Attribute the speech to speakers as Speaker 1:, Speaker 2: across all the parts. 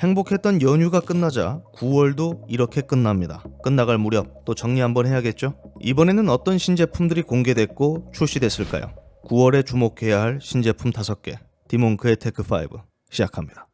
Speaker 1: 행복했던 연휴가 끝나자 9월도 이렇게 끝납니다. 끝나갈 무렵 또 정리 한번 해야겠죠? 이번에는 어떤 신제품들이 공개됐고 출시됐을까요? 9월에 주목해야 할 신제품 5개. 디몬크의 테크5 시작합니다.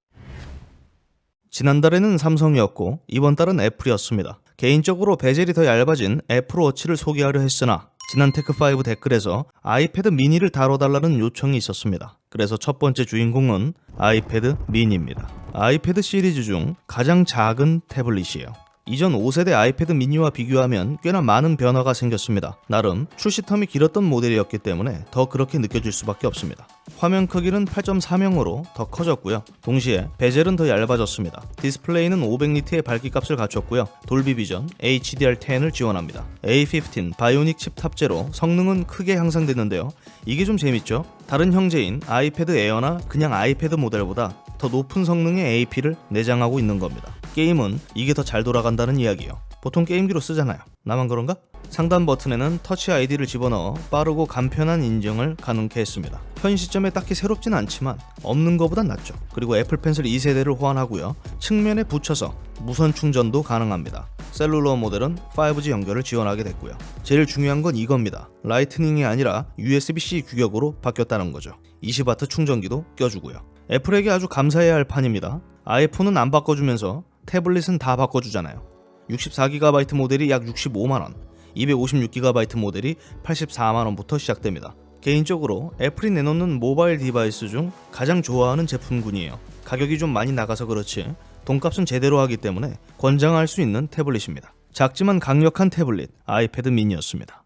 Speaker 1: 지난달에는 삼성이었고 이번 달은 애플이었습니다. 개인적으로 베젤이 더 얇아진 애플워치를 소개하려 했으나 지난 테크5 댓글에서 아이패드 미니를 다뤄달라는 요청이 있었습니다. 그래서 첫 번째 주인공은 아이패드 미니입니다. 아이패드 시리즈 중 가장 작은 태블릿이에요. 이전 5세대 아이패드 미니와 비교하면 꽤나 많은 변화가 생겼습니다. 나름 출시 텀이 길었던 모델이었기 때문에 더 그렇게 느껴질 수밖에 없습니다. 화면 크기는 8.3형으로 더 커졌고요. 동시에 베젤은 더 얇아졌습니다. 디스플레이는 500니트의 밝기 값을 갖췄고요. 돌비 비전 HDR10을 지원합니다. A15 바이오닉 칩 탑재로 성능은 크게 향상됐는데요. 이게 좀 재밌죠? 다른 형제인 아이패드 에어나 그냥 아이패드 모델보다 더 높은 성능의 AP를 내장하고 있는 겁니다. 게임은 이게 더 잘 돌아간다는 이야기예요. 보통 게임기로 쓰잖아요. 나만 그런가? 상단 버튼에는 터치 아이디를 집어넣어 빠르고 간편한 인증을 가능케 했습니다. 현 시점에 딱히 새롭진 않지만 없는 것보단 낫죠. 그리고 애플 펜슬 2세대를 호환하고요. 측면에 붙여서 무선 충전도 가능합니다. 셀룰러 모델은 5G 연결을 지원하게 됐고요. 제일 중요한 건 이겁니다. 라이트닝이 아니라 USB-C 규격으로 바뀌었다는 거죠. 20W 충전기도 껴주고요. 애플에게 아주 감사해야 할 판입니다. 아이폰은 안 바꿔주면서 태블릿은 다 바꿔주잖아요. 64GB 모델이 약 65만원, 256GB 모델이 84만원부터 시작됩니다. 개인적으로 애플이 내놓는 모바일 디바이스 중 가장 좋아하는 제품군이에요. 가격이 좀 많이 나가서 그렇지 돈값은 제대로 하기 때문에 권장할 수 있는 태블릿입니다. 작지만 강력한 태블릿 아이패드 미니였습니다.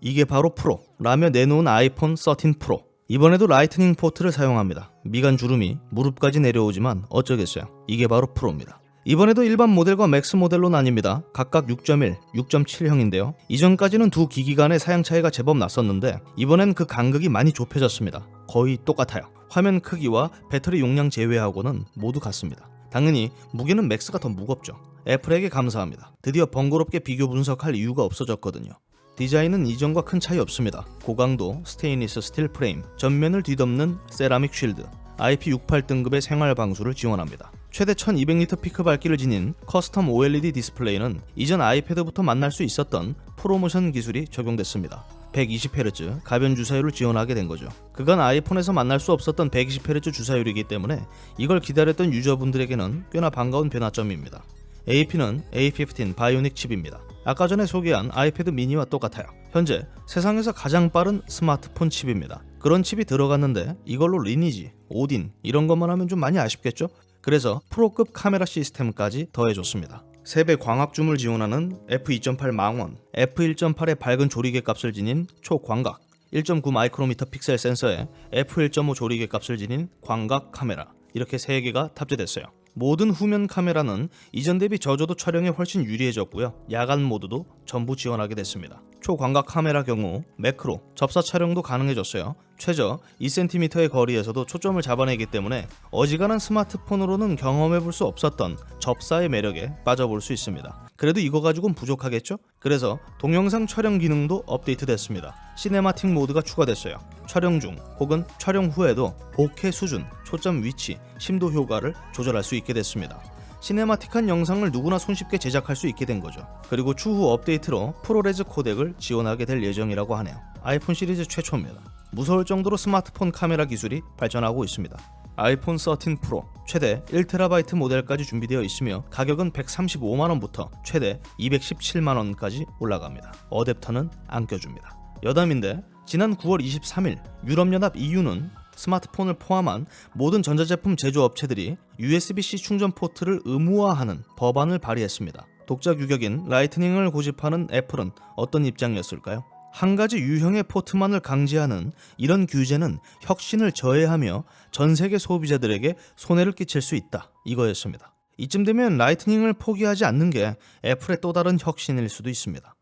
Speaker 1: 이게 바로 프로 라며 내놓은 아이폰 13 프로 이번에도 라이트닝 포트를 사용합니다. 미간 주름이 무릎까지 내려오지만 어쩌겠어요. 이게 바로 프로입니다. 이번에도 일반 모델과 맥스 모델로 나뉩니다. 각각 6.1, 6.7형인데요. 이전까지는 두 기기 간의 사양 차이가 제법 났었는데 이번엔 그 간극이 많이 좁혀졌습니다. 거의 똑같아요. 화면 크기와 배터리 용량 제외하고는 모두 같습니다. 당연히 무게는 맥스가 더 무겁죠. 애플에게 감사합니다. 드디어 번거롭게 비교 분석할 이유가 없어졌거든요. 디자인은 이전과 큰 차이 없습니다. 고강도 스테인리스 스틸 프레임, 전면을 뒤덮는 세라믹 쉴드, IP68 등급의 생활 방수를 지원합니다. 최대 1200리터 피크 밝기를 지닌 커스텀 OLED 디스플레이는 이전 아이패드부터 만날 수 있었던 프로모션 기술이 적용됐습니다. 120Hz 가변 주사율을 지원하게 된 거죠. 그건 아이폰에서 만날 수 없었던 120Hz 주사율이기 때문에 이걸 기다렸던 유저분들에게는 꽤나 반가운 변화점입니다. AP는 A15 바이오닉 칩입니다. 아까 전에 소개한 아이패드 미니와 똑같아요. 현재 세상에서 가장 빠른 스마트폰 칩입니다. 그런 칩이 들어갔는데 이걸로 리니지, 오딘 이런 것만 하면 좀 많이 아쉽겠죠? 그래서 프로급 카메라 시스템까지 더해줬습니다. 3배 광학줌을 지원하는 f2.8 망원, f1.8의 밝은 조리개 값을 지닌 초광각, 1.9 마이크로미터 픽셀 센서에 f1.5 조리개 값을 지닌 광각 카메라 이렇게 3개가 탑재됐어요. 모든 후면 카메라는 이전 대비 저조도 촬영에 훨씬 유리해졌고요. 야간 모드도 전부 지원하게 됐습니다. 초광각 카메라 경우 매크로 접사 촬영도 가능해졌어요. 최저 2cm의 거리에서도 초점을 잡아내기 때문에 어지간한 스마트폰으로는 경험해 볼 수 없었던 접사의 매력에 빠져볼 수 있습니다. 그래도 이거 가지고는 부족하겠죠? 그래서 동영상 촬영 기능도 업데이트됐습니다. 시네마틱 모드가 추가됐어요. 촬영 중 혹은 촬영 후에도 보케 수준, 초점 위치, 심도 효과를 조절할 수 있게 됐습니다. 시네마틱한 영상을 누구나 손쉽게 제작할 수 있게 된 거죠. 그리고 추후 업데이트로 프로레즈 코덱을 지원하게 될 예정이라고 하네요. 아이폰 시리즈 최초입니다. 무서울 정도로 스마트폰 카메라 기술이 발전하고 있습니다. 아이폰 13 프로 최대 1TB 모델까지 준비되어 있으며 가격은 135만원부터 최대 217만원까지 올라갑니다. 어댑터는 안 껴줍니다. 여담인데 지난 9월 23일 유럽연합 EU는 스마트폰을 포함한 모든 전자제품 제조업체들이 USB-C 충전 포트를 의무화하는 법안을 발의했습니다. 독자 규격인 라이트닝을 고집하는 애플은 어떤 입장이었을까요? 한 가지 유형의 포트만을 강제하는 이런 규제는 혁신을 저해하며 전 세계 소비자들에게 손해를 끼칠 수 있다. 이거였습니다. 이쯤 되면 라이트닝을 포기하지 않는 게 애플의 또 다른 혁신일 수도 있습니다.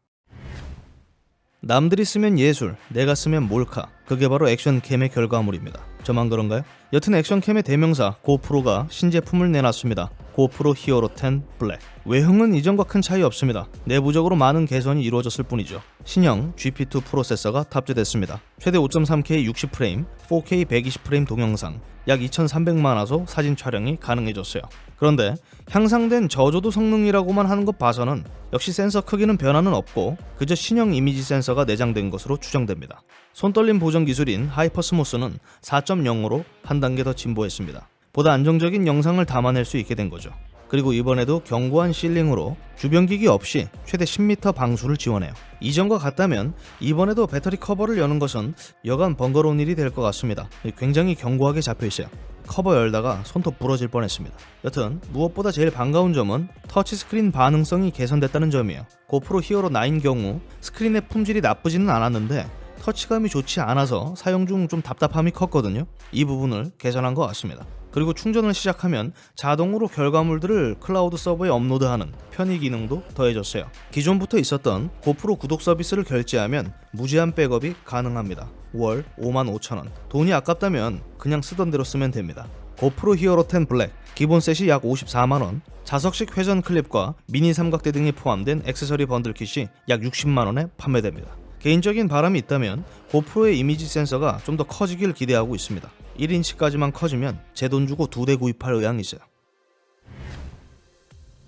Speaker 1: 남들이 쓰면 예술, 내가 쓰면 몰카. 그게 바로 액션캠의 결과물입니다. 저만 그런가요? 여튼 액션캠의 대명사 고프로가 신제품을 내놨습니다. 고프로 히어로 10 블랙. 외형은 이전과 큰 차이 없습니다. 내부적으로 많은 개선이 이루어졌을 뿐이죠. 신형 GP2 프로세서가 탑재됐습니다. 최대 5.3K 60프레임, 4K 120프레임 동영상, 약 2300만 화소 사진 촬영이 가능해졌어요. 그런데 향상된 저조도 성능이라고만 하는 것 봐서는 역시 센서 크기는 변화는 없고 그저 신형 이미지 센서가 내장된 것으로 추정됩니다. 손떨림 보정 기술인 하이퍼스모스는 4.0으로 한 단계 더 진보했습니다. 보다 안정적인 영상을 담아낼 수 있게 된 거죠. 그리고 이번에도 견고한 실링으로 주변 기기 없이 최대 10m 방수를 지원해요. 이전과 같다면 이번에도 배터리 커버를 여는 것은 여간 번거로운 일이 될 것 같습니다. 굉장히 견고하게 잡혀 있어요. 커버 열다가 손톱 부러질 뻔했습니다. 여튼 무엇보다 제일 반가운 점은 터치스크린 반응성이 개선됐다는 점이에요. 고프로 히어로 9 경우 스크린의 품질이 나쁘지는 않았는데 터치감이 좋지 않아서 사용 중 좀 답답함이 컸거든요. 이 부분을 개선한 것 같습니다. 그리고 충전을 시작하면 자동으로 결과물들을 클라우드 서버에 업로드하는 편의 기능도 더해졌어요. 기존부터 있었던 고프로 구독 서비스를 결제하면 무제한 백업이 가능합니다. 월 55,000원. 돈이 아깝다면 그냥 쓰던 대로 쓰면 됩니다. 고프로 히어로 10 블랙 기본 셋이 약 54만원 자석식 회전 클립과 미니 삼각대 등이 포함된 액세서리 번들 킷이 약 60만원에 판매됩니다. 개인적인 바람이 있다면 고프로의 이미지 센서가 좀 더 커지길 기대하고 있습니다. 1인치까지만 커지면 제 돈 주고 두 대 구입할 의향이 있어요.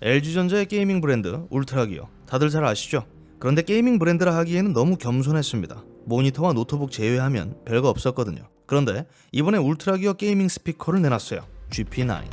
Speaker 1: LG전자의 게이밍 브랜드 울트라기어 다들 잘 아시죠? 그런데 게이밍 브랜드라 하기에는 너무 겸손했습니다. 모니터와 노트북 제외하면 별거 없었거든요. 그런데 이번에 울트라기어 게이밍 스피커를 내놨어요. GP9.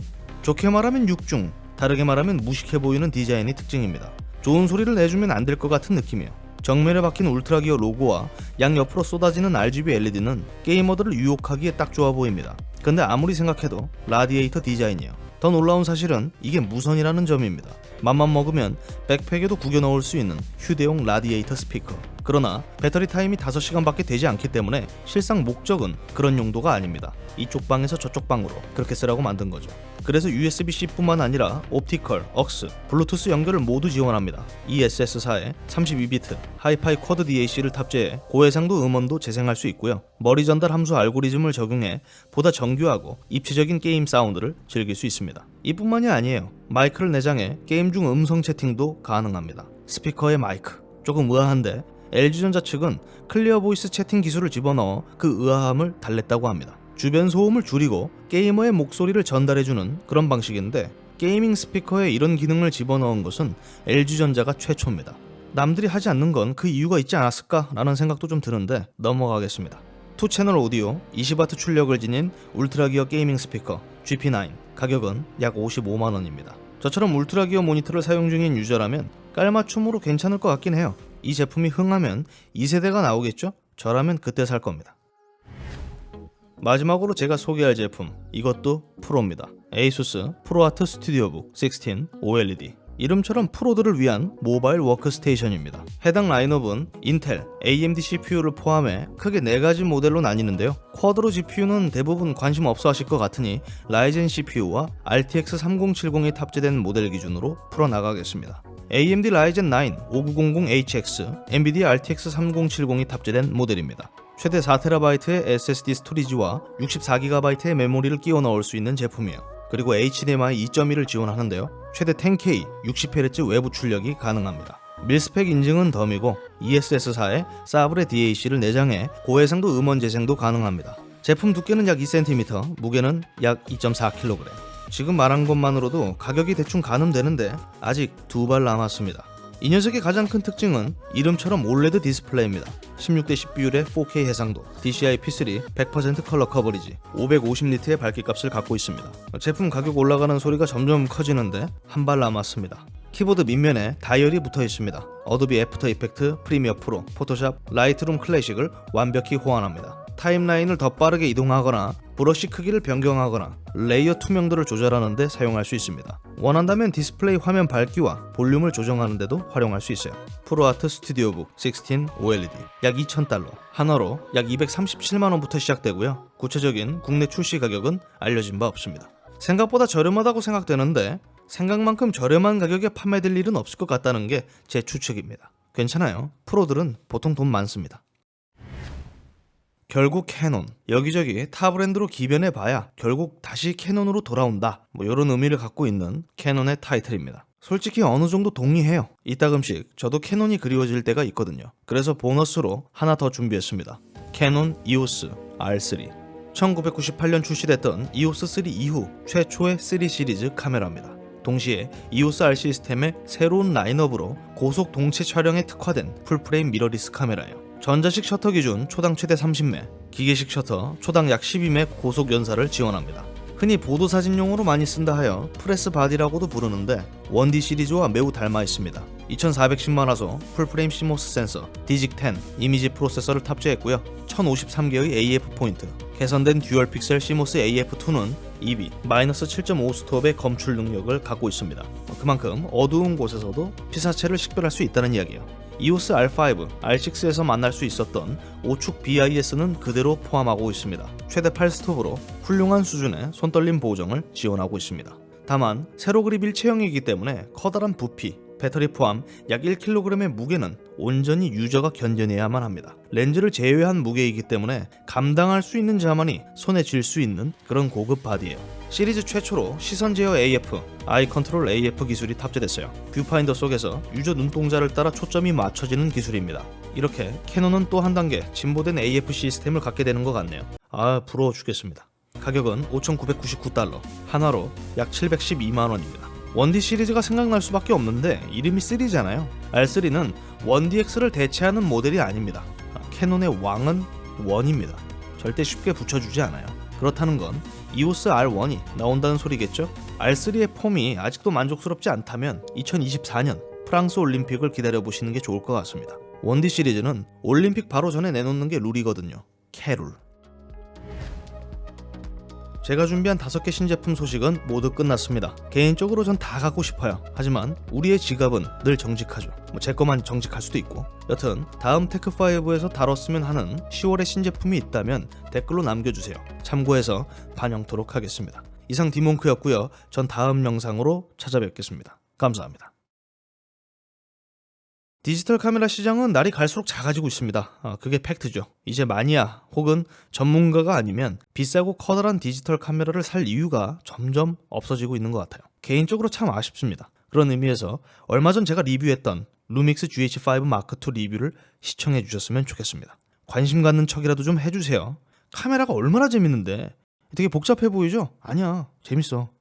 Speaker 1: 좋게 말하면 6중, 다르게 말하면 무식해 보이는 디자인이 특징입니다. 좋은 소리를 내주면 안 될 것 같은 느낌이에요. 정면에 박힌 울트라기어 로고와 양옆으로 쏟아지는 RGB LED는 게이머들을 유혹하기에 딱 좋아 보입니다. 근데 아무리 생각해도 라디에이터 디자인이에요. 더 놀라운 사실은 이게 무선이라는 점입니다. 맘만 먹으면 백팩에도 구겨 넣을 수 있는 휴대용 라디에이터 스피커. 그러나 배터리 타임이 5시간밖에 되지 않기 때문에 실상 목적은 그런 용도가 아닙니다. 이쪽 방에서 저쪽 방으로 그렇게 쓰라고 만든 거죠. 그래서 USB-C뿐만 아니라 옵티컬, 억스, 블루투스 연결을 모두 지원합니다. ESS4에 32비트 하이파이 쿼드 DAC를 탑재해 고해상도 음원도 재생할 수 있고요. 머리 전달 함수 알고리즘을 적용해 보다 정교하고 입체적인 게임 사운드를 즐길 수 있습니다. 이뿐만이 아니에요. 마이크를 내장해 게임 중 음성 채팅도 가능합니다. 스피커에 마이크 조금 의아한데 LG전자 측은 클리어 보이스 채팅 기술을 집어넣어 그 의아함을 달랬다고 합니다. 주변 소음을 줄이고 게이머의 목소리를 전달해주는 그런 방식인데 게이밍 스피커에 이런 기능을 집어넣은 것은 LG전자가 최초입니다. 남들이 하지 않는 건 그 이유가 있지 않았을까라는 생각도 좀 드는데 넘어가겠습니다. 투 채널 오디오 20W 출력을 지닌 울트라기어 게이밍 스피커 GP9 가격은 약 55만원입니다. 저처럼 울트라기어 모니터를 사용 중인 유저라면 깔맞춤으로 괜찮을 것 같긴 해요. 이 제품이 흥하면 2세대가 나오겠죠? 저라면 그때 살 겁니다. 마지막으로 제가 소개할 제품 이것도 프로입니다. 에이수스 프로아트 스튜디오북 16 OLED 이름처럼 프로들을 위한 모바일 워크스테이션입니다. 해당 라인업은 인텔, AMD CPU를 포함해 크게 4가지 모델로 나뉘는데요. 쿼드로 GPU는 대부분 관심 없어 하실 것 같으니 라이젠 CPU와 RTX 3070이 탑재된 모델 기준으로 풀어나가겠습니다. AMD 라이젠 9 5900HX, NVIDIA RTX 3070이 탑재된 모델입니다. 최대 4TB의 SSD 스토리지와 64GB의 메모리를 끼워 넣을 수 있는 제품이에요. 그리고 HDMI 2.1을 지원하는데요. 최대 10K 60Hz 외부 출력이 가능합니다. 밀스펙 인증은 덤이고 ESS4에 사브레 DAC를 내장해 고해상도 음원 재생도 가능합니다. 제품 두께는 약 2cm, 무게는 약 2.4kg. 지금 말한 것만으로도 가격이 대충 가늠되는데 아직 두 발 남았습니다. 이 녀석의 가장 큰 특징은 이름처럼 올레드 디스플레이입니다. 16대 10 비율의 4K 해상도, DCI P3 100% 컬러 커버리지, 550니트의 밝기값을 갖고 있습니다. 제품 가격 올라가는 소리가 점점 커지는데 한 발 남았습니다. 키보드 밑면에 다이얼이 붙어 있습니다. 어도비 애프터 이펙트, 프리미어 프로, 포토샵, 라이트룸 클래식을 완벽히 호환합니다. 타임라인을 더 빠르게 이동하거나 브러쉬 크기를 변경하거나 레이어 투명도를 조절하는 데 사용할 수 있습니다. 원한다면 디스플레이 화면 밝기와 볼륨을 조정하는 데도 활용할 수 있어요. 프로아트 스튜디오북 16 OLED 약 2,000달러, 한화로 약 237만 원부터 시작되고요. 구체적인 국내 출시 가격은 알려진 바 없습니다. 생각보다 저렴하다고 생각되는데 생각만큼 저렴한 가격에 판매될 일은 없을 것 같다는 게 제 추측입니다. 괜찮아요. 프로들은 보통 돈 많습니다. 결국 캐논. 여기저기 타 브랜드로 기변해 봐야 결국 다시 캐논으로 돌아온다. 뭐 이런 의미를 갖고 있는 캐논의 타이틀입니다. 솔직히 어느 정도 동의해요. 이따금씩 저도 캐논이 그리워질 때가 있거든요. 그래서 보너스로 하나 더 준비했습니다. 캐논 EOS R3. 1998년 출시됐던 EOS 3 이후 최초의 3 시리즈 카메라입니다. 동시에 EOS R 시스템의 새로운 라인업으로 고속 동체 촬영에 특화된 풀프레임 미러리스 카메라예요. 전자식 셔터 기준 초당 최대 30매, 기계식 셔터 초당 약 12매 고속 연사를 지원합니다. 흔히 보도 사진용으로 많이 쓴다 하여 프레스 바디라고도 부르는데 1D 시리즈와 매우 닮아 있습니다. 2410만 화소 풀프레임 시모스 센서, 디직 10 이미지 프로세서를 탑재했고요. 1053개의 AF 포인트, 개선된 듀얼 픽셀 시모스 AF2는 EB 마이너스 5 스톱의 검출 능력을 갖고 있습니다. 그만큼 어두운 곳에서도 피사체를 식별할 수 있다는 이야기예요. EOS R5, R6에서 만날 수 있었던 오축 BIS는 그대로 포함하고 있습니다. 최대 8스톱으로 훌륭한 수준의 손떨림 보정을 지원하고 있습니다. 다만 세로 그립 일체형이기 때문에 커다란 부피, 배터리 포함 약 1kg의 무게는 온전히 유저가 견뎌내야만 합니다. 렌즈를 제외한 무게이기 때문에 감당할 수 있는 자만이 손에 쥘 수 있는 그런 고급 바디예요. 시리즈 최초로 시선 제어 AF, 아이 컨트롤 AF 기술이 탑재됐어요. 뷰파인더 속에서 유저 눈동자를 따라 초점이 맞춰지는 기술입니다. 이렇게 캐논은 또 한 단계 진보된 AF 시스템을 갖게 되는 것 같네요. 아 부러워 죽겠습니다. 가격은 5,999달러, 한화로 약 712만 원입니다. 1D 시리즈가 생각날 수밖에 없는데 이름이 3잖아요. R3는 1DX를 대체하는 모델이 아닙니다. 아, 캐논의 왕은 1입니다. 절대 쉽게 붙여주지 않아요. 그렇다는 건 EOS R1이 나온다는 소리겠죠? R3의 폼이 아직도 만족스럽지 않다면 2024년 프랑스 올림픽을 기다려보시는 게 좋을 것 같습니다. 1D 시리즈는 올림픽 바로 전에 내놓는 게 룰이거든요. 캐룰. 제가 준비한 다섯 개 신제품 소식은 모두 끝났습니다. 개인적으로 전 다 갖고 싶어요. 하지만 우리의 지갑은 늘 정직하죠. 뭐 제 것만 정직할 수도 있고. 여튼 다음 테크5에서 다뤘으면 하는 10월의 신제품이 있다면 댓글로 남겨주세요. 참고해서 반영토록 하겠습니다. 이상 디몽크였고요. 전 다음 영상으로 찾아뵙겠습니다. 감사합니다. 디지털 카메라 시장은 날이 갈수록 작아지고 있습니다. 아, 그게 팩트죠. 이제 마니아 혹은 전문가가 아니면 비싸고 커다란 디지털 카메라를 살 이유가 점점 없어지고 있는 것 같아요. 개인적으로 참 아쉽습니다. 그런 의미에서 얼마 전 제가 리뷰했던 루믹스 GH5 마크2 리뷰를 시청해 주셨으면 좋겠습니다. 관심 갖는 척이라도 좀 해주세요. 카메라가 얼마나 재밌는데 되게 복잡해 보이죠? 아니야 재밌어.